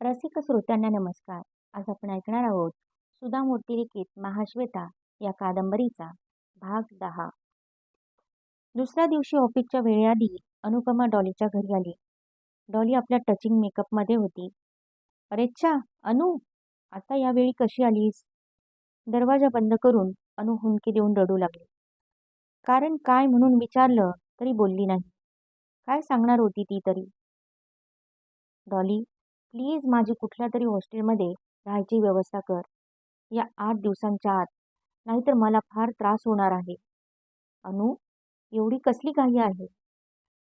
रसिक श्रोत्यांना नमस्कार. आज आपण ऐकणार आहोत सुधा मूर्तिलिखित महाश्वेता या कादंबरीचा भाग दहा. दुसऱ्या दिवशी ऑफिसच्या वेळेआधी अनुपमा डॉलीच्या घरी आली. डॉली आपल्या टचिंग मेकअपमध्ये होती. अरेच्छा अनु आता यावेळी कशी आलीस? दरवाजा बंद करून अनु हुंकी देऊन रडू लागली. कारण काय म्हणून विचारलं तरी बोलली नाही. काय सांगणार होती ती तरी? डॉली प्लीज माझी कुठल्या तरी हॉस्टेलमध्ये राहायची व्यवस्था कर. या आठ दिवसांच्या आत. नाहीतर मला फार त्रास होणार आहे. अनु एवढी कसली घाई आहे?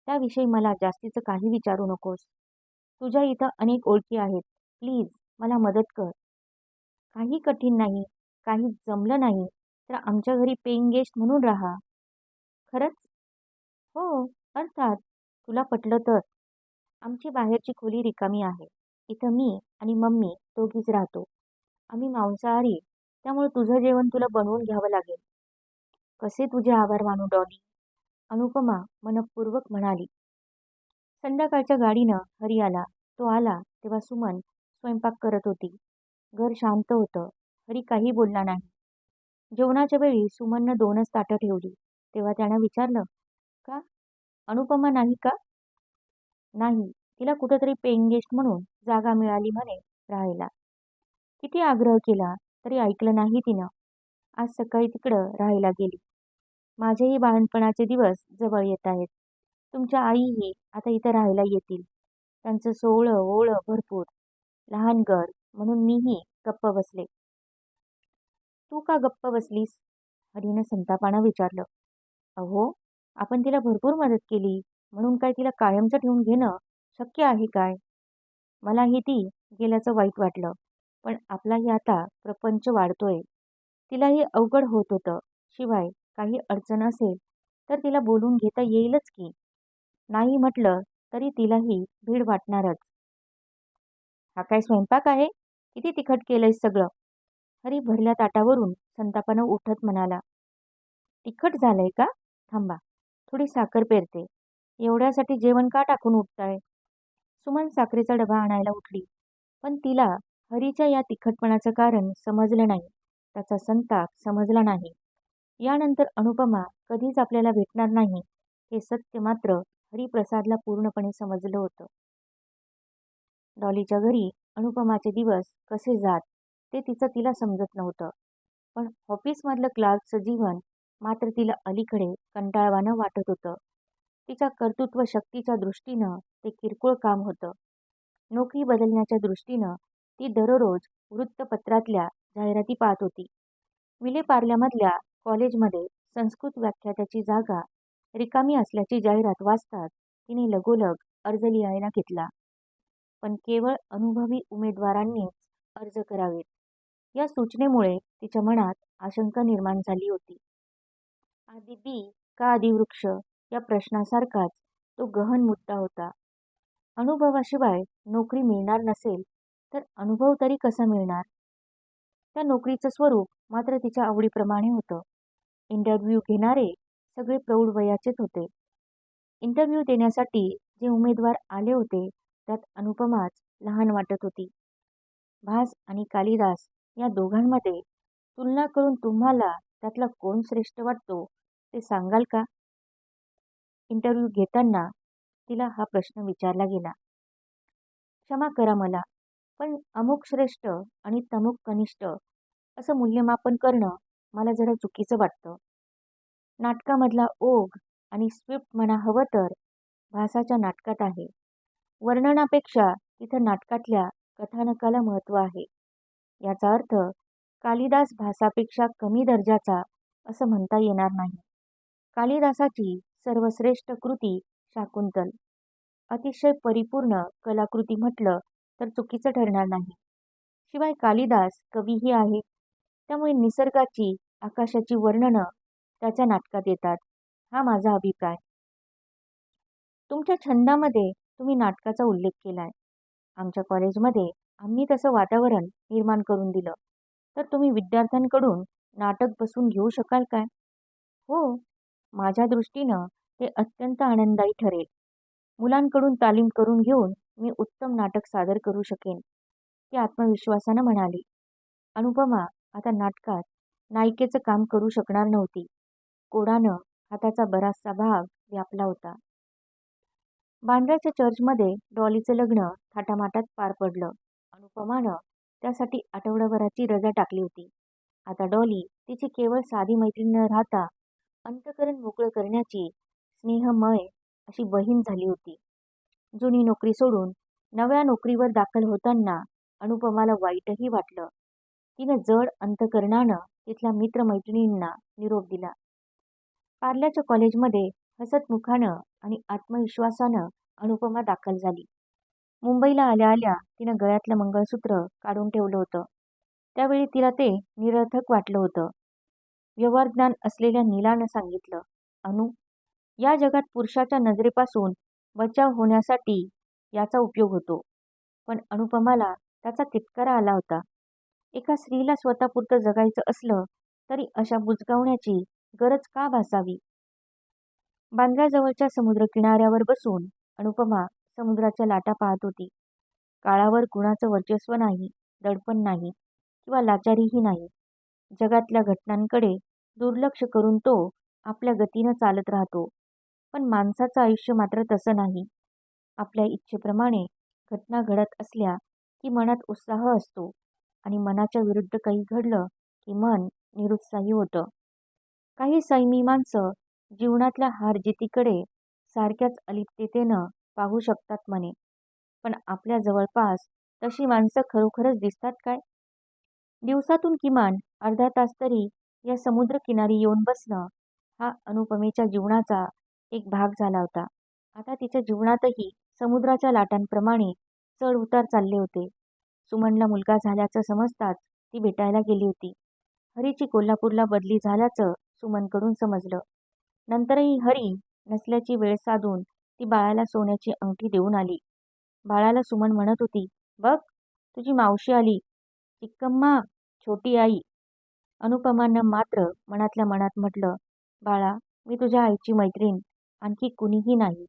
त्याविषयी मला जास्तीचं काही विचारू नकोस. तुझ्या इथं अनेक ओळखी आहेत. प्लीज मला मदत कर. काही कठीण नाही काही जमलं नाही तर आमच्या घरी पेईंग गेस्ट म्हणून राहा. खरंच? हो अर्थात. तुला पटलं तर. आमची बाहेरची खोली रिकामी आहे. इथं मी आणि मम्मी दोघीच राहतो. आम्ही मांसाहारी त्यामुळे तुझं जेवण तुला बनवून घ्यावं लागेल. कसे तुझे आभार मानू डॉली अनुपमा मनपूर्वक म्हणाली. संध्याकाळच्या गाडीनं हरी आला तो आला तेव्हा सुमन स्वयंपाक करत होती. घर शांत होतं. हरी काही बोलला नाही. जेवणाच्या वेळी सुमननं दोनच ताटं ठेवली. तेव्हा त्यानं विचारलं का? अनुपमा नाही का? नाही. तिला कुठंतरी पेईंग गेस्ट म्हणून जागा मिळाली म्हणे राहायला. किती आग्रह केला तरी ऐकलं नाही तिनं. आज सकाळी तिकडं राहायला गेली. माझेही बाळणपणाचे दिवस जवळ येत आहेत. तुमच्या आईही आता इथं राहायला येतील. त्यांचं सोहळं ओळं भरपूर. लहान घर म्हणून मीही गप्प बसले. तू का गप्प बसलीस? हरीनं संतापानं विचारलं. अहो आपण तिला भरपूर मदत केली. म्हणून काय तिला कायमचं ठेवून घेणं? शक्य आहे काय? मलाही ती गेल्याचं वाईट वाटलं. पण आपलाही आता प्रपंच वाढतोय. तिलाही अवघड होत होतं. शिवाय काही अडचण असेल तर तिला बोलून घेता येईलच की. नाही म्हटलं तरी तिलाही भीड वाटणारच. हा काय स्वयंपाक आहे? किती तिखट केलंयस सगळं? हरी भरल्या ताटावरून संतापानं उठत म्हणाला. तिखट झालंय का? थांबा. थोडी साखर पेरते. एवढ्यासाठी जेवण का टाकून उठताय? सुमन साखरेचा डबा आणायला उठली. पण तिला हरीच्या या तिखटपणाचं कारण समजलं नाही. त्याचा संताप समजला नाही. यानंतर अनुपमा कधीच आपल्याला भेटणार नाही हे सत्य मात्र हरिप्रसादला पूर्णपणे समजलं होतं. डॉलीच्या घरी अनुपमाचे दिवस कसे जात ते तिचं तिला समजत नव्हतं. पण ऑफिसमधलं क्लार्कचं जीवन मात्र तिला अलीकडे कंटाळवानं वाटत होतं. तिच्या कर्तृत्व शक्तीच्या दृष्टीनं ते किरकोळ काम होतं. नोकरी बदलण्याच्या दृष्टीनं ती दररोज वृत्तपत्रातल्या जाहिराती पाहत होती. विलेपार्ल्यामधल्या कॉलेजमध्ये संस्कृत व्याख्यात्याची जागा रिकामी असल्याची जाहिरात वाचतात तिने लगोलग अर्ज लिहायला घेतला. पण केवळ अनुभवी उमेदवारांनीच अर्ज करावेत. या सूचनेमुळे तिच्या मनात आशंका निर्माण झाली होती. आधी बी का आधी वृक्ष या प्रश्नासारखाच तो गहन मुद्दा होता. अनुभवाशिवाय नोकरी मिळणार नसेल तर अनुभव तरी कसा मिळणार? त्या नोकरीचं स्वरूप मात्र तिच्या आवडीप्रमाणे होतं. इंटरव्ह्यू घेणारे सगळे प्रौढ वयाचेच होते. इंटरव्ह्यू देण्यासाठी जे उमेदवार आले होते त्यात अनुपमाच लहान वाटत होती. भास आणि कालिदास या दोघांमध्ये तुलना करून तुम्हाला त्यातला कोण श्रेष्ठ वाटतो ते सांगाल का? इंटरव्ह्यू घेताना तिला हा प्रश्न विचारला गेला. क्षमा करा मला पण अमुक श्रेष्ठ आणि तमुक कनिष्ठ असं मूल्यमापन करणं मला जरा चुकीचं वाटतं. नाटकामधला ओघ आणि स्विफ्ट म्हणा हवं तर भासाच्या नाटकात आहे. वर्णनापेक्षा तिथं नाटकातल्या कथानकाला महत्त्व आहे. याचा अर्थ कालिदास भासापेक्षा कमी दर्जाचा असं म्हणता येणार नाही. कालिदासाची सर्वश्रेष्ठ कृती शाकुंतल. अतिशय परिपूर्ण कलाकृती म्हटलं तर चुकीचं ठरणार नाही. शिवाय कालिदास कवीही आहे त्यामुळे निसर्गाची आकाशाची वर्णनं त्याच्या नाटकात येतात. हा माझा अभिप्राय. तुमच्या छंदामध्ये तुम्ही नाटकाचा उल्लेख केला आहे आमच्या कॉलेजमध्ये आम्ही तसं वातावरण निर्माण करून दिलं. तर तुम्ही विद्यार्थ्यांकडून नाटक बसून घेऊ शकाल काय? हो माझ्या दृष्टीनं ते अत्यंत आनंददायी ठरेल मुलांकडून तालीम करून घेऊन मी उत्तम नाटक सादर करू शकेन ती आत्मविश्वासानं म्हणाली. अनुपमा आता नाटकात नायिकेचं काम करू शकणार नव्हती. कोडानं हाताचा बराचसा भाग व्यापला होता. बांद्र्याच्या चर्चमध्ये डॉलीचं लग्न थाटामाटात पार पडलं. अनुपमानं त्यासाठी आठवडाभराची रजा टाकली होती. आता डॉली तिची केवळ साधी मैत्रीण न राहता अंतःकरण मोकळं करण्याची स्नेहमय अशी बहीण झाली होती. जुनी नोकरी सोडून नव्या नोकरीवर दाखल होताना अनुपमाला वाईटही वाटलं. तिनं जड अंतःकरणानं तिथल्या मित्रमैत्रिणींना निरोप दिला. पार्ल्याच्या कॉलेजमध्ये हसतमुखानं आणि आत्मविश्वासानं अनुपमा दाखल झाली. मुंबईला आल्या आल्या तिनं गळ्यातलं मंगळसूत्र काढून ठेवलं होतं. त्यावेळी तिला ते निरर्थक वाटलं होतं. व्यवहारज्ञान असलेल्या नीलानं सांगितलं, अनु, या जगात पुरुषाच्या नजरेपासून बचाव होण्यासाठी याचा उपयोग होतो. पण अनुपमाला त्याचा तितकारा आला होता. एका स्त्रीला स्वतःपुरतं जगायचं असलं तरी अशा बुजगावण्याची गरज का भासावी? बांद्र्याजवळच्या समुद्रकिनाऱ्यावर बसून अनुपमा समुद्राच्या लाटा पाहत होती. काळावर कुणाचं वर्चस्व नाही, दडपण नाही किंवा लाचारीही नाही. जगातल्या घटनांकडे दुर्लक्ष करून तो आपल्या गतीनं चालत राहतो. पण माणसाचं आयुष्य मात्र तसं नाही. आपल्या इच्छेप्रमाणे घटना घडत असल्या की मनात उत्साह असतो आणि मनाच्या विरुद्ध काही घडलं की मन निरुत्साही होतं. काही संयमी माणसं जीवनातल्या हारजितीकडे सारख्याच अलिप्ततेनं पाहू शकतात म्हणे. पण आपल्या जवळपास तशी माणसं खरोखरच दिसतात काय? दिवसातून किमान अर्धा तास तरी या समुद्रकिनारी येऊन बसणं हा अनुपमेच्या जीवनाचा एक भाग झाला होता. आता तिच्या जीवनातही समुद्राच्या लाटांप्रमाणे चढ उतार चालले होते. सुमनला मुलगा झाल्याचं समजताच ती भेटायला गेली होती. हरीची कोल्हापूरला बदली झाल्याचं सुमनकडून समजलं. नंतरही हरी नसल्याची वेळ साधून ती बाळाला सोन्याची अंगठी देऊन आली. बाळाला सुमन म्हणत होती, बघ तुझी मावशी आली. चिक्कम्मा, छोटी आई. अनुपमानं मात्र मनातल्या मनात म्हटलं, बाळा, मी तुझ्या आईची मैत्रीण, आणखी कुणीही नाही.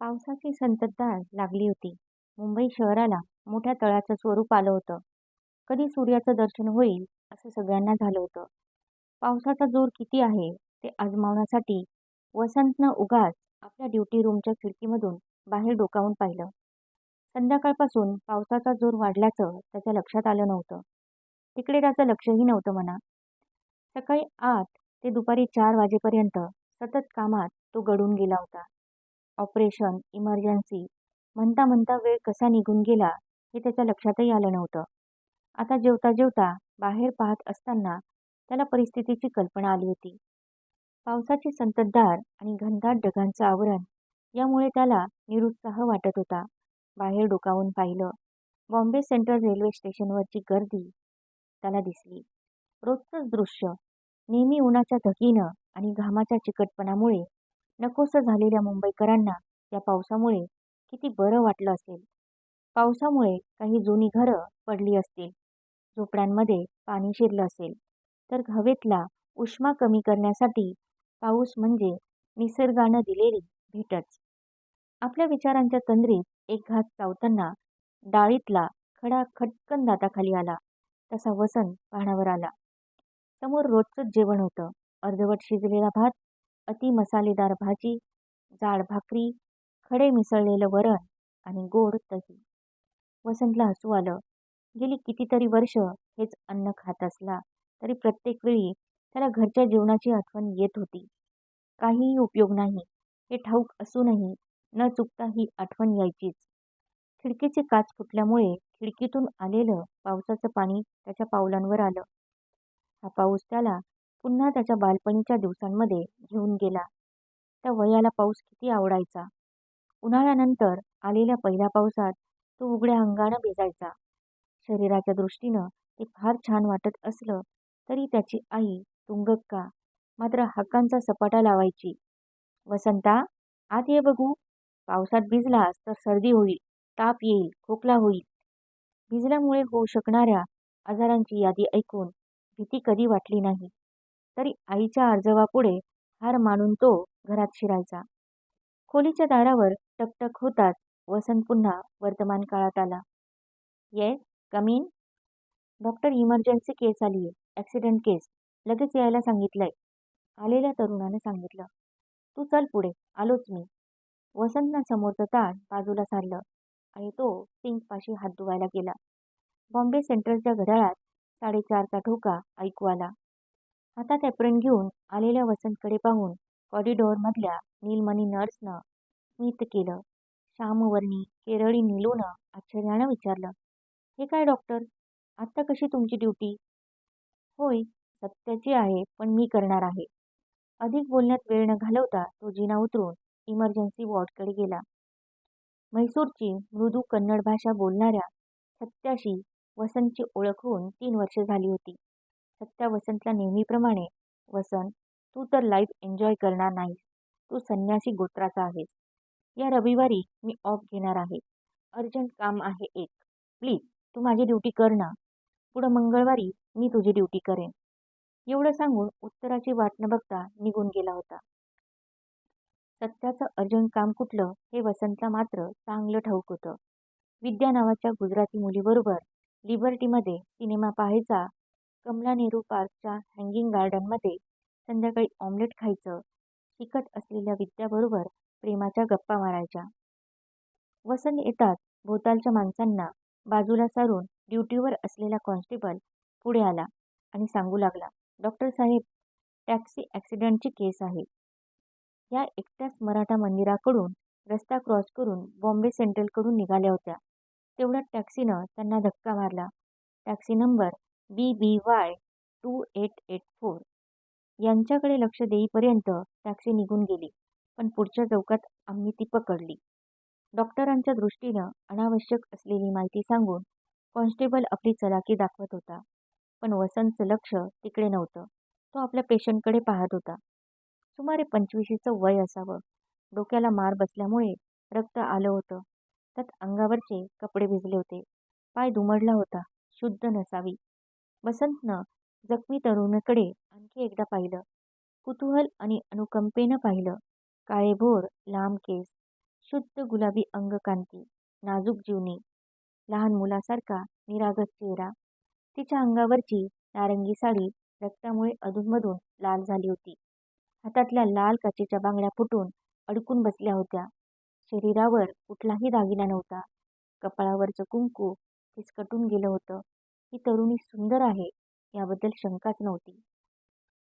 पावसाची संततधार लागली होती. मुंबई शहराला मोठ्या तळाचं स्वरूप आलं होतं. कधी सूर्याचं दर्शन होईल असं सगळ्यांना झालं होतं. पावसाचा जोर किती आहे ते आजमावण्यासाठी वसंतनं उगाच आपल्या ड्युटी रूमच्या खिडकीमधून बाहेर डोकावून पाहिलं. संध्याकाळपासून पावसाचा जोर वाढल्याचं त्याच्या लक्षात आलं नव्हतं. तिकडे त्याचं लक्षही नव्हतं म्हणा. सकाळी आठ ते दुपारी चार वाजेपर्यंत सतत कामात तो गडून गेला होता. ऑपरेशन, इमर्जन्सी म्हणता म्हणता वेळ कसा निघून गेला हे त्याच्या लक्षातही आलं नव्हतं. आता जेवता जेवता बाहेर पाहत असताना त्याला परिस्थितीची कल्पना आली होती. पावसाची संततधार आणि घनदाट ढगांचं आवरण यामुळे त्याला निरुत्साह वाटत होता. बाहेर डोकावून पाहिलं. बॉम्बे सेंट्रल रेल्वे स्टेशनवरची गर्दी त्याला दिसली. रोजचंच दृश्य. नेहमी उन्हाच्या धगीनं आणि घामाच्या चिकटपणामुळे नकोसं झालेल्या मुंबईकरांना या पावसामुळे किती बरं वाटलं असेल. पावसामुळे काही जुनी घरं पडली असतील, झोपड्यांमध्ये पाणी शिरलं असेल, तर हवेतला उष्मा कमी करण्यासाठी पाऊस म्हणजे निसर्गानं दिलेली भेटच. आपल्या विचारांच्या तंद्रीत एक घात चावताना डाळीतला खडा खटकन दाताखाली आला तसा वसंत पाहण्यावर आला. समोर रोजचंच जेवण होतं. अर्धवट शिजलेला भात, अति मसालेदार भाजी, जाड भाकरी, खडे मिसळलेलं वरण आणि गोड दही. वसंतला हसू आलं. गेली कितीतरी वर्ष हेच अन्न खात असला तरी प्रत्येक वेळी त्याला घरच्या जेवणाची आठवण येत होती. काहीही उपयोग नाही हे ठाऊक असूनही न चुकता ही आठवण यायचीच. खिडकीचे काच फुटल्यामुळे खिडकीतून आलेलं पावसाचं पाणी त्याच्या पावलांवर आलं. हा पाऊस त्याला पुन्हा त्याच्या बालपणीच्या दिवसांमध्ये घेऊन गेला. त्या वयाला पाऊस किती आवडायचा. उन्हाळ्यानंतर आलेल्या पहिल्या पावसात तो उघड्या अंगानं भिजायचा. शरीराच्या दृष्टीनं ते फार छान वाटत असलं तरी त्याची आई तुंगक्का मात्र हक्कांचा सपाटा लावायची. वसंता, आत ये बघू. पावसात भिजलास तर सर्दी होईल, ताप येईल, खोकला होईल. भिजल्यामुळे होऊ शकणाऱ्या आजारांची यादी ऐकून भीती कधी वाटली नाही. तरी आईच्या अर्जवापुढे हार मानून तो घरात शिरायचा. खोलीच्या दारावर टकटक होताच वसंत पुन्हा वर्तमान काळात आला. Yes come in doctor emergency case आली आहे ॲक्सिडेंट केस लगेच यायला सांगितलंय आलेल्या तरुणाने सांगितलं तू चल पुढे आलोच मी वसंतना समोरचं ताट बाजूला सारलं आणि तो सिंकपाशी हात धुवायला गेला. बॉम्बे सेंट्रलच्या घड्याळात साडेचारचा ठोका ऐकू आला. हातात ॲप्रन घेऊन आलेल्या वसंतकडे पाहून कॉरिडॉरमधल्या नीलमणी नर्सनं स्मित केलं. श्यामवर्णी केरळी नीलूनं आश्चर्यानं विचारलं हे काय डॉक्टर आत्ता कशी तुमची ड्युटी होय सत्याची आहे पण मी करणार आहे. अधिक बोलण्यात वेळ न घालवता तो जिना उतरून इमर्जन्सी वॉर्डकडे गेला. म्हैसूरची मृदू कन्नड भाषा बोलणाऱ्या सत्याशी वसंतची ओळख होऊन तीन वर्षे झाली होती. सत्या वसंतला नेहमीप्रमाणे वसंत तू तर लाईफ एन्जॉय करणार नाहीस तू संन्यासी गोत्राचा आहेस. या रविवारी मी ऑफ घेणार आहे. अर्जंट काम आहे एक. प्लीज तू माझी ड्युटी कर ना. पुढं मंगळवारी मी तुझी ड्युटी करेन. एवढं सांगून उत्तराची वाट न बघता निघून गेला होता. सत्याचं अर्जंट काम कुठलं हे वसंतला मात्र चांगलं ठाऊक होतं. विद्या नावाच्या गुजराती मुलीबरोबर लिबर्टीमध्ये सिनेमा पाहायचा कमला नेहरू पार्कच्या हँगिंग गार्डनमध्ये संध्याकाळी ऑमलेट खायचं शिकत असलेल्या विद्याबरोबर प्रेमाच्या गप्पा मारायच्या. वसंत येतात भोवतालच्या माणसांना बाजूला सारून ड्युटीवर असलेला कॉन्स्टेबल पुढे आला आणि सांगू लागला डॉक्टर साहेब टॅक्सी ॲक्सिडेंटची केस आहे. या एकट्याच मराठा मंदिराकडून रस्ता क्रॉस करून बॉम्बे सेंट्रलकडून निघाल्या होत्या. तेवढ्यात टॅक्सीनं त्यांना धक्का मारला. Taxi number B B Y two eight eight four यांच्याकडे लक्ष देईपर्यंत टॅक्सी निघून गेली पण पुढच्या चौकात आम्ही ती पकडली. डॉक्टरांच्या दृष्टीनं अनावश्यक असलेली माहिती सांगून कॉन्स्टेबल आपली चलाकी दाखवत होता. पण वसंतचं लक्ष तिकडे नव्हतं. तो आपल्या पेशंटकडे पाहत होता. सुमारे पंचवीशीचं वय असावं. डोक्याला मार बसल्यामुळे रक्त आलं होतं. त्यात अंगावरचे कपडे भिजले होते. पाय दुमडला होता. शुद्ध नसावी. वसंतनं जखमी तरुणाकडे आणखी एकदा पाहिलं. कुतूहल आणि अनुकंपेनं पाहिलं. काळेभोर लांब केस शुद्ध गुलाबी अंगकांती नाजूक जीवनी लहान मुलासारखा निरागस चेहरा. तिच्या अंगावरची नारंगी साडी रक्तामुळे अधूनमधून लाल झाली होती. हातातल्या लाल काचेच्या बांगड्या फुटून अडकून बसल्या होत्या. शरीरावर कुठलाही दागिना नव्हता. कपाळावरचं कुंकू फिसकटून गेलं होतं. ही तरुणी सुंदर आहे याबद्दल शंकाच नव्हती.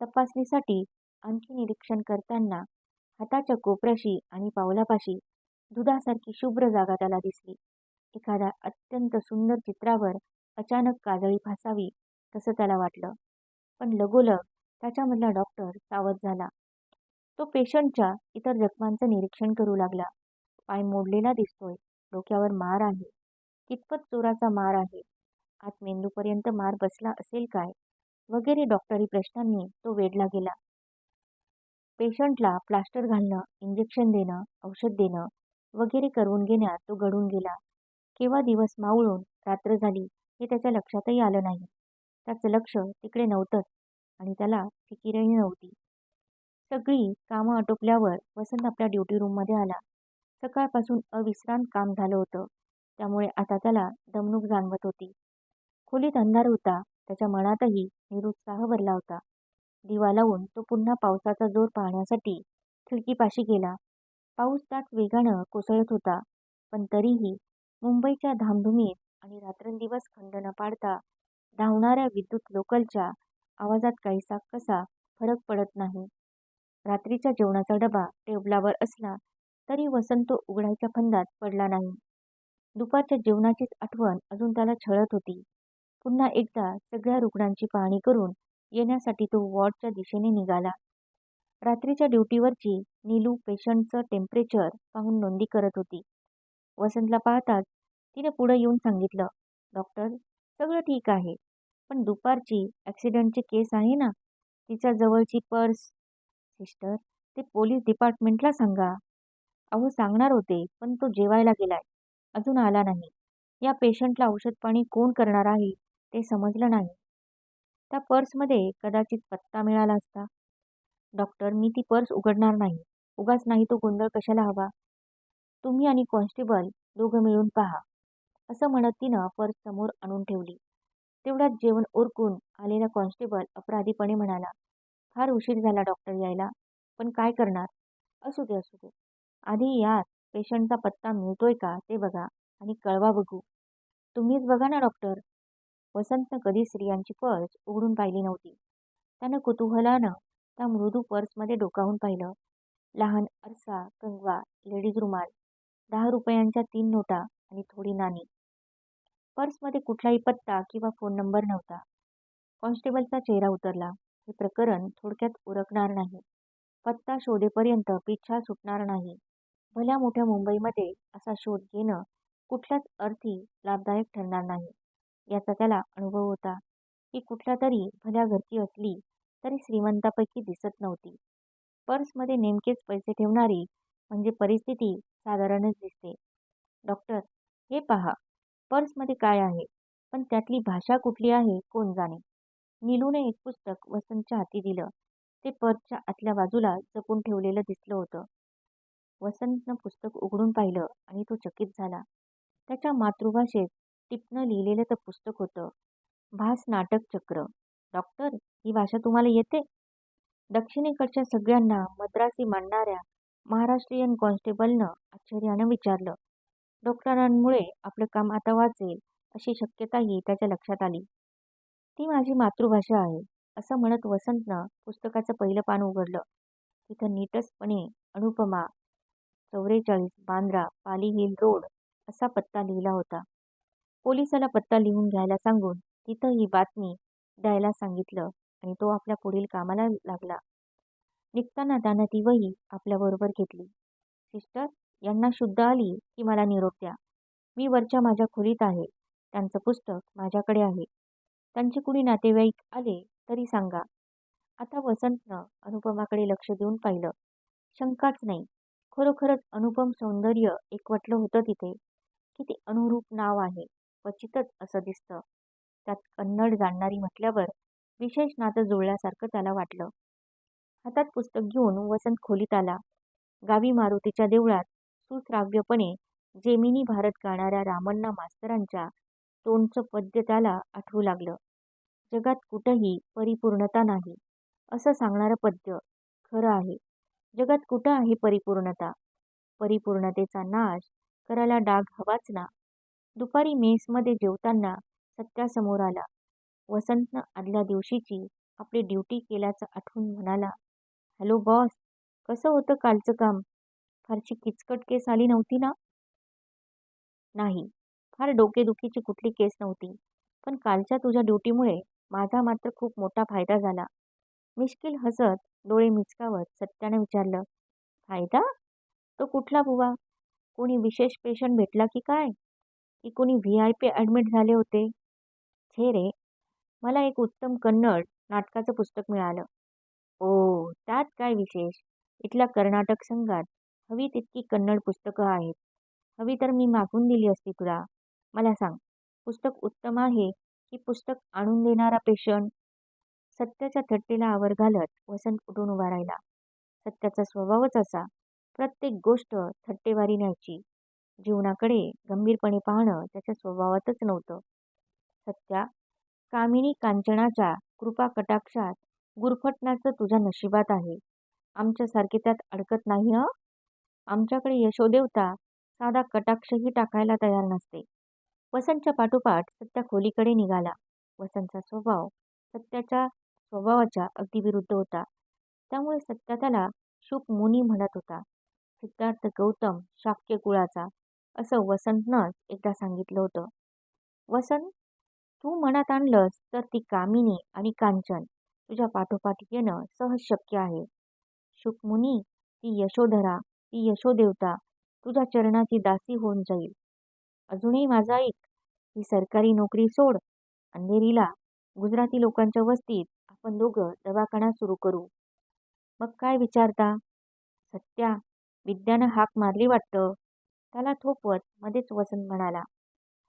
तपासणीसाठी आणखी निरीक्षण करताना हाताच्या कोपऱ्याशी आणि पावलापाशी दुधासारखी शुभ्र जागा त्याला दिसली. एखाद्या अत्यंत सुंदर चित्रावर अचानक काजळी फासावी तसं त्याला वाटलं. पण लगोलग त्याच्यामधला डॉक्टर सावध झाला. तो पेशंटच्या इतर जखमांचं निरीक्षण करू लागला. पाय मोडलेला दिसतोय. डोक्यावर मार आहे. कितपत चोराचा मार आहे? आत मेंदूपर्यंत मार बसला असेल काय? वगैरे डॉक्टरी प्रश्नांनी तो वेढला गेला. पेशंटला प्लास्टर घालणं इंजेक्शन देणं औषध देणं वगैरे करून घेण्यात तो घडून गेला. केव्हा दिवस मावळून रात्र झाली हे त्याच्या लक्षातही आलं नाही. त्याचं लक्ष तिकडे नव्हतंच आणि त्याला फिकीरही नव्हती. सगळी कामं आटोपल्यावर वसंत आपल्या ड्युटी रूममध्ये आला. सकाळपासून अविश्रांत काम झालं होतं. त्यामुळे आता त्याला दमणूक जाणवत होती. खोलीत अंधार होता. त्याच्या मनातही निरुत्साह भरला होता. दिवा लावून तो पुन्हा पावसाचा जोर पाहण्यासाठी खिडकीपाशी गेला. पाऊस त्यात वेगानं कोसळत होता पण तरीही मुंबईच्या धामधुमीत आणि रात्रंदिवस खंड न पाडता धावणाऱ्या विद्युत लोकलच्या आवाजात काहीसा कसा फरक पडत नाही. रात्रीच्या जेवणाचा डबा टेबलावर असला तरी वसंत उघडायच्या फंदात पडला नाही. दुपारच्या जेवणाचीच आठवण अजून त्याला छळत होती. पुन्हा एकदा सगळ्या रुग्णांची पाहणी करून येण्यासाठी तो वॉर्डच्या दिशेने निघाला. रात्रीच्या ड्युटीवरची नीलू पेशंटचं टेम्परेचर पाहून नोंदी करत होती. वसंतला पाहताच तिने पुढे येऊन सांगितलं डॉक्टर सगळं ठीक आहे पण दुपारची ॲक्सिडेंटची केस आहे ना तिच्या जवळची पर्स सिस्टर ते पोलीस डिपार्टमेंटला सांगा. अहो सांगणार होते पण तो जेवायला गेलाय. अजून आला नाही. या पेशंटला औषध पाणी कोण करणार आहे ते समजलं नाही. त्या पर्समध्ये कदाचित पत्ता मिळाला असता. डॉक्टर मी ती पर्स उघडणार नाही. उगाच नाही तो गोंधळ कशाला हवा? तुम्ही आणि कॉन्स्टेबल दोघं मिळून पहा. असं म्हणत तिनं पर्स समोर आणून ठेवली. तेवढ्यात जेवण ओरकून आलेला कॉन्स्टेबल अपराधीपणे म्हणाला फार उशीर झाला डॉक्टर यायला. पण काय करणार? असू दे असू दे. आधी यात पेशंटचा पत्ता मिळतोय का ते बघा आणि कळवा बघू. तुम्हीच बघा ना डॉक्टर. वसंतनं कधी स्त्रियांची पर्स उघडून पाहिली नव्हती. त्यानं कुतूहलानं त्या मृदू पर्समध्ये डोकावून पाहिलं. लहान आरसा कंगवा लेडीज रुमाल दहा रुपयांच्या तीन नोटा आणि थोडी नाणी. पर्समध्ये कुठलाही पत्ता किंवा फोन नंबर नव्हता. कॉन्स्टेबलचा चेहरा उतरला. हे प्रकरण थोडक्यात उरकणार नाही. पत्ता शोधेपर्यंत पिच्छा सुटणार नाही. भल्या मोठ्या मुंबईमध्ये असा शोध घेणं कुठल्याच अर्थी लाभदायक ठरणार नाही. याचा त्याला अनुभव होता की कुठल्या तरी भल्या घरची असली तरी श्रीमंतापैकी दिसत नव्हती. पर्समध्ये नेमकेच पैसे ठेवणारी म्हणजे परिस्थिती साधारणच दिसते. डॉक्टर हे पहा पर्समध्ये काय आहे? पण त्यातली भाषा कुठली आहे कोण जाणे? नीलूने एक पुस्तक वसंतच्या हाती दिलं. ते पर्सच्या आतल्या बाजूला जपून ठेवलेलं दिसलं होतं. वसंतनं पुस्तक उघडून पाहिलं आणि तो चकित झाला. त्याच्या मातृभाषेत टिपनं लिहिलेलं ते पुस्तक होतं भास नाटक चक्र. डॉक्टर ही भाषा तुम्हाला येते? दक्षिणेकडच्या सगळ्यांना मद्रासी मांडणाऱ्या महाराष्ट्रीयन कॉन्स्टेबलनं आश्चर्यानं विचारलं. डॉक्टरांमुळे आपलं काम आता वाचेल अशी शक्यताही त्याच्या लक्षात आली. ती माझी मातृभाषा आहे असं म्हणत वसंतनं पुस्तकाचं पहिलं पान उघडलं. तिथं नीटसपणे अनुपमा चौवेचाळीस बांद्रा पाली हिल रोड असा पत्ता लिहिला होता. पोलिसाला पत्ता लिहून घ्यायला सांगून तिथं ही बातमी द्यायला सांगितलं आणि तो आपल्या पुढील कामाला लागला. निघताना त्यानं ती वही आपल्याबरोबर घेतली. सिस्टर यांना शुद्ध आली की मला निरोप द्या. मी वरच्या माझ्या खोलीत आहे. त्यांचं पुस्तक माझ्याकडे आहे. त्यांचे कुणी नातेवाईक आले तरी सांगा. आता वसंतनं अनुपमाकडे लक्ष देऊन पाहिलं. शंकाच नाही. खरोखरच अनुपम सौंदर्य एकवटलं होतं तिथे. किती अनुरूप नाव आहे. क्वचितच असं दिसतं. त्यात कन्नड जाणणारी म्हटल्यावर विशेष नातं जुळल्यासारखं त्याला वाटलं. हातात पुस्तक घेऊन वसंत खोलीत आला. गावी मारुतीच्या देवळात सुश्राव्यपणे जेमिनी भारत गाणाऱ्या रामण्णा मास्तरांच्या तोंडचं पद्य त्याला आठवू लागलं. जगात कुठंही परिपूर्णता नाही असं सांगणारं पद्य खरं आहे. जगात कुठं आहे परिपूर्णता? परिपूर्णतेचा नाश करायला डाग हवाच ना. दुपारी मेसमध्ये जेवताना सत्यासमोर आला. वसंतनं आदल्या दिवशीची आपली ड्युटी केल्याचं आठवून म्हणाला हॅलो बॉस कसं होतं कालचं काम? फारशी किचकट केस आली नव्हती ना? नाही. फार डोकेदुखीची कुठली केस नव्हती. पण कालच्या तुझ्या ड्युटीमुळे माझा मात्र खूप मोठा फायदा झाला. मिश्किल हसत डोळे मिचकावत सत्याने विचारलं फायदा? तो कुठला बुवा? कोणी विशेष पेशंट भेटला की काय? की कोणी व्ही आय पी ॲडमिट झाले होते? छे रे मला एक उत्तम कन्नड नाटकाचं पुस्तक मिळालं. ओ त्यात काय विशेष? इथल्या कर्नाटक संघात हवी तितकी कन्नड पुस्तकं आहेत. हवी तर मी मागून दिली असती तुला. मला सांग पुस्तक उत्तम आहे की पुस्तक आणून देणारा पेशंट सत्याच्या थट्टेला आवर घालत वसंत उठून उभा राहिला. सत्याचा स्वभावच असा प्रत्येक गोष्ट थट्टेवारी न्यायची. जीवनाकडे गंभीरपणे पाहणं त्याच्या स्वभावातच नव्हतं. सत्या कामिनी कांचनाच्या कृपा कटाक्षात गुरफटण्याचं तुझ्या नशिबात आहे. आमच्यासारखे त्यात अडकत नाही हं? आमच्याकडे यशोदेवता साधा कटाक्षही टाकायला तयार नसते. वसंतच्या पाठोपाठ सत्या खोलीकडे निघाला. वसंतचा स्वभाव सत्याच्या स्वभावाच्या अगदी विरुद्ध होता. त्यामुळे सत्या त्याला शुक मुनी म्हणत होता. सिद्धार्थ गौतम शाक्य कुळाचा असं वसंतनंच एकदा सांगितलं होतं. वसंत तू मनात आणलंस तर ती कामिनी आणि कांचन तुझ्या पाठोपाठ येणं सहज शक्य आहे. शुकमुनी ती यशोधरा ती यशोदेवता तुझ्या चरणाची दासी होऊन जाईल. अजूनही माझा ऐक ही सरकारी नोकरी सोड. अंधेरीला गुजराती लोकांच्या वस्तीत आपण दोघं दवाखाना सुरू करू. मग काय विचारता? सत्या विद्यानं हाक मारली वाटतं. त्याला थोपवत मध्येच वसंत म्हणाला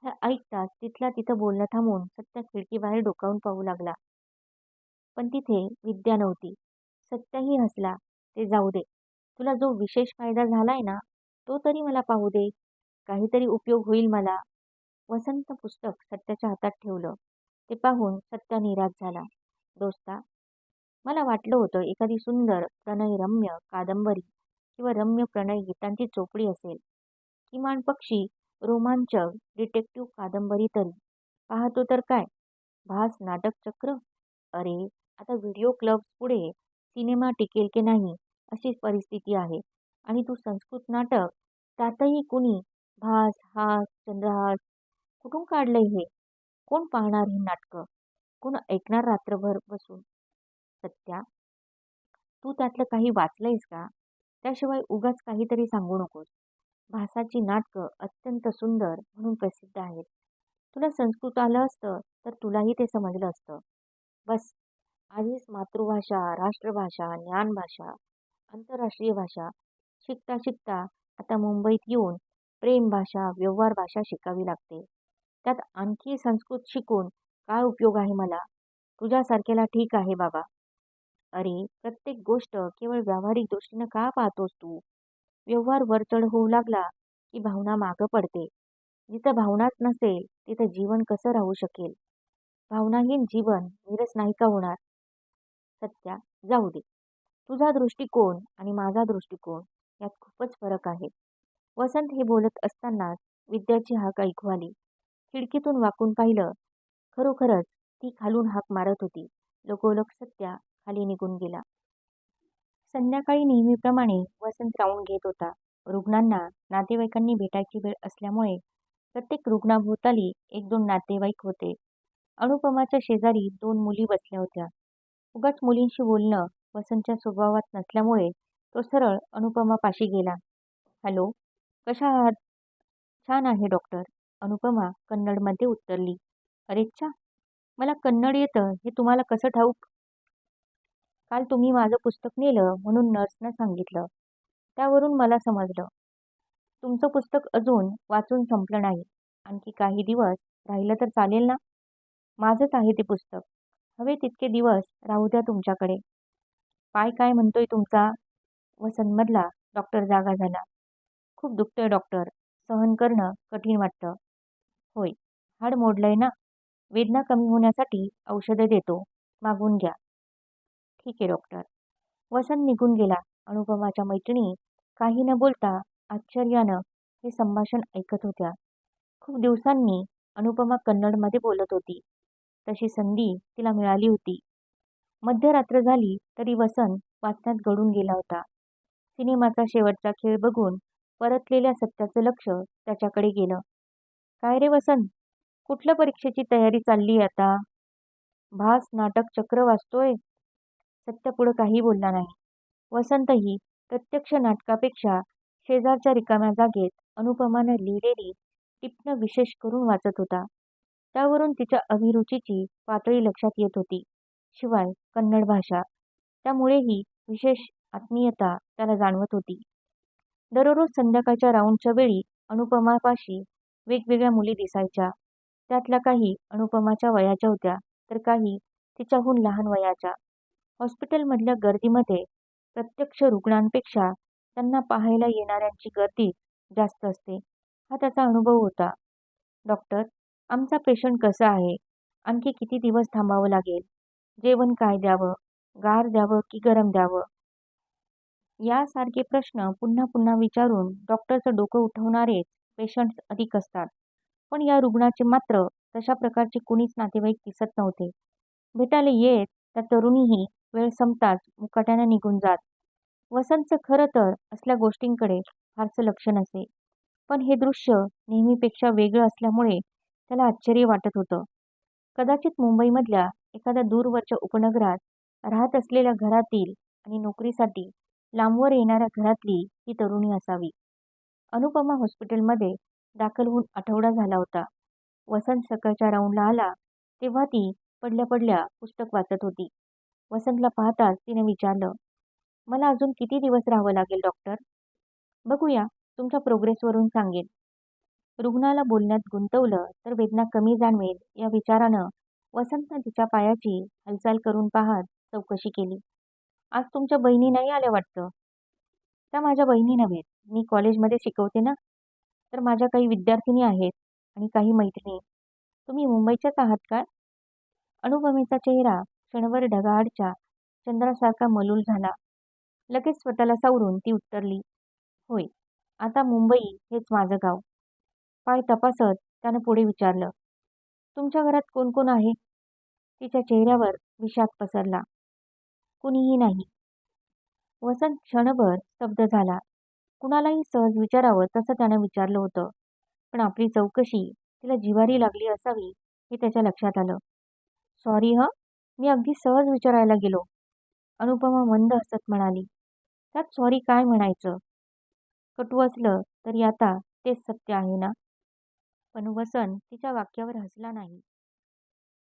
हे ऐकताच तिथल्या तिथं बोलणं थांबून सत्या खिडकीबाहेर डोकावून पाहू लागला. पण तिथे विद्या नव्हती. सत्याही हसला ते जाऊ दे. तुला जो विशेष फायदा झालाय ना तो तरी मला पाहू दे. काहीतरी उपयोग होईल मला. वसंत पुस्तक सत्याच्या हातात ठेवलं. ते पाहून सत्या निराश झाला. दोस्ता मला वाटलं होतं एखादी सुंदर प्रणयरम्य कादंबरी किंवा रम्य प्रणय गीतांची चोपडी असेल. किमान पक्षी रोमांचक डिटेक्टिव्ह कादंबरी तरी. पाहतो तर काय? भास नाटक चक्र? अरे आता व्हिडिओ क्लब्स पुढे सिनेमा टिकेल की नाही अशी परिस्थिती आहे. आणि तू संस्कृत नाटक त्यातही कुणी? भास हास चंद्रहास कुठून काढलंय हे? कोण पाहणार ही नाटकं? कोण ऐकणार रात्रभर बसून? सत्या तू त्यातलं काही वाचलंयस का? त्याशिवाय उगाच काहीतरी सांगू नकोस. भासाची नाटकं अत्यंत सुंदर म्हणून प्रसिद्ध आहेत. तुला संस्कृत आलं असतं तर तुलाही ते समजलं असतं. बस. आधीच मातृभाषा राष्ट्रभाषा ज्ञानभाषा आंतरराष्ट्रीय भाषा. शिकता शिकता आता मुंबईत येऊन प्रेम भाषा व्यवहार भाषा शिकावी लागते. त्यात आणखी संस्कृत शिकून काय उपयोग आहे मला? तुझ्यासारख्याला ठीक आहे बाबा. अरे प्रत्येक गोष्ट केवळ व्यावहारिक दृष्टीनं का पाहतोस तू? व्यवहार वरचढ होऊ लागला की भावना मागं पडते. जिथं भावनाच नसेल तिथं जीवन कसं राहू शकेल? भावनाहीन जीवन नीरस नाही का होणार? सत्या जाऊ दे. तुझा दृष्टिकोन आणि माझा दृष्टिकोन यात खूपच फरक आहे. वसंत हे बोलत असतानाच विद्याची हाक ऐकू आली. खिडकीतून वाकून पाहिलं खरोखरच ती खालून हाक मारत होती. लगोलग सत्या खाली निघून गेला. संध्याकाळी नेहमीप्रमाणे वसंत राऊंड घेत होता. रुग्णांना नातेवाईकांनी भेटायची वेळ असल्यामुळे प्रत्येक रुग्णाभोवताली एक दोन नातेवाईक होते. अनुपमाच्या शेजारी दोन मुली बसल्या होत्या. उगाच मुलींशी बोलणं वसंतच्या स्वभावात नसल्यामुळे तो सरळ अनुपमापाशी गेला. हॅलो कशा आहात? छान आहे डॉक्टर. अनुपमा कन्नडमध्ये उत्तरली. अरेच्छा मला कन्नड येतं. हे तुम्हाला कसं ठाऊक? काल तुम्ही माझं पुस्तक नेलं म्हणून नर्सनं सांगितलं. त्यावरून मला समजलं. तुमचं पुस्तक अजून वाचून संपलं नाही. आणखी काही दिवस राहिलं तर चालेल ना? माझंच आहे ते पुस्तक. हवे तितके दिवस राहू द्या तुमच्याकडे. पाय काय म्हणतोय तुमचा? वसंतमधला डॉक्टर जागा झाला. खूप दुखतोय डॉक्टर. सहन करणं कठीण वाटतं. होय. हाड मोडलंय ना. वेदना कमी होण्यासाठी औषधं देतो. मागून घ्या. ठीक आहे डॉक्टर. वसंत निघून गेला. अनुपमाच्या मैत्रिणी काही न बोलता आश्चर्यानं हे संभाषण ऐकत होत्या. खूप दिवसांनी अनुपमा कन्नडमध्ये बोलत होती. तशी संधी तिला मिळाली होती. मध्यरात्र झाली तरी वसंत वाचण्यात गडून गेला होता. सिनेमाचा शेवटचा खेळ बघून परतलेल्या सत्याचं लक्ष त्याच्याकडे गेलं. काय रे वसंत? कुठल्या परीक्षेची तयारी चालली आता? भास नाटक चक्र वाचतोय. सत्य पुढं काही बोलला नाही. वसंतही प्रत्यक्ष नाटकापेक्षा शेजारच्या रिकाम्या जागेत अनुपमानं लिहिलेली टिपणं विशेष करून वाचत होता. त्यावरून तिच्या अभिरुचीची पातळी लक्षात येत होती. शिवाय कन्नड भाषा. त्यामुळेही विशेष आत्मीयता त्याला जाणवत होती. दररोज संध्याकाळच्या राऊंडच्या वेळी अनुपमापाशी वेगवेगळ्या मुली दिसायच्या. त्यातल्या काही अनुपमाच्या वयाच्या होत्या तर काही तिच्याहून लहान वयाच्या. हॉस्पिटलमधल्या गर्दीमध्ये प्रत्यक्ष रुग्णांपेक्षा त्यांना पाहायला येणाऱ्यांची गर्दी जास्त असते. हा त्याचा अनुभव होता. डॉक्टर आमचा पेशंट कसा आहे? आणखी किती दिवस थांबावं लागेल? जेवण काय द्यावं? गार द्यावं की गरम द्यावं? यासारखे प्रश्न पुन्हा पुन्हा विचारून डॉक्टरचं डोकं उठवणारेच पेशंट्स अधिक असतात. पण या रुग्णाचे मात्र तशा प्रकारचे कुणीच नातेवाईक दिसत नव्हते. भेटायला येत त्या तरुणीही वेळ संपताच मुकाट्याने निघून जात. वसंतचं खरं तर असल्या गोष्टींकडे फारसं लक्ष नसे. पण हे दृश्य नेहमीपेक्षा वेगळं असल्यामुळे त्याला आश्चर्य वाटत होतं. कदाचित मुंबईमधल्या एखाद्या दूरवरच्या उपनगरात राहत असलेल्या घरातील आणि नोकरीसाठी लांबवर येणाऱ्या घरातली ही तरुणी असावी. अनुपमा हॉस्पिटलमध्ये दाखल होऊन आठवडा झाला होता. वसंत सकाळच्या राऊंडला आला तेव्हा ती पडल्या पडल्या पुस्तक वाचत होती. वसंतला पाहताच तिने विचारलं मला अजून किती दिवस राहावं लागेल डॉक्टर बघूया तुमच्या प्रोग्रेसवरून सांगेन. रुग्णाला बोलण्यात गुंतवलं तर वेदना कमी जाणवेल या विचारानं वसंतनं तिच्या पायाची हालचाल करून पाहत चौकशी केली. आज तुमच्या बहिणी नाही आल्या वाटतं? त्या माझ्या बहिणी नव्हेत. मी कॉलेजमध्ये शिकवते ना तर माझ्या काही विद्यार्थिनी आहेत आणि काही मैत्रिणी तुम्ही मुंबईच्याच आहात का? अनुपमेचा चेहरा क्षणभर ढगाआडच्या चंद्रासारखा मलूल झाला. लगेच स्वतःला सावरून ती उत्तरली होय आता मुंबई हेच माझं गाव. पाय तपासत त्यानं पुढे विचारलं तुमच्या घरात कोण कोण आहे? तिच्या चेहऱ्यावर विषाद पसरला कुणीही नाही. वसंत क्षणभर स्तब्ध झाला. कुणालाही सहज विचारावं तसं त्यानं विचारलं होतं. पण आपली चौकशी तिला जिवारी लागली असावी हे त्याच्या लक्षात आलं. सॉरी ह मी अगदी सहज विचारायला गेलो. अनुपमा मंद हसत म्हणाली. त्यात सॉरी काय म्हणायचं? कटू असलं तरी आता तेच सत्य आहे ना? पण वसन तिच्या वाक्यावर हसला नाही.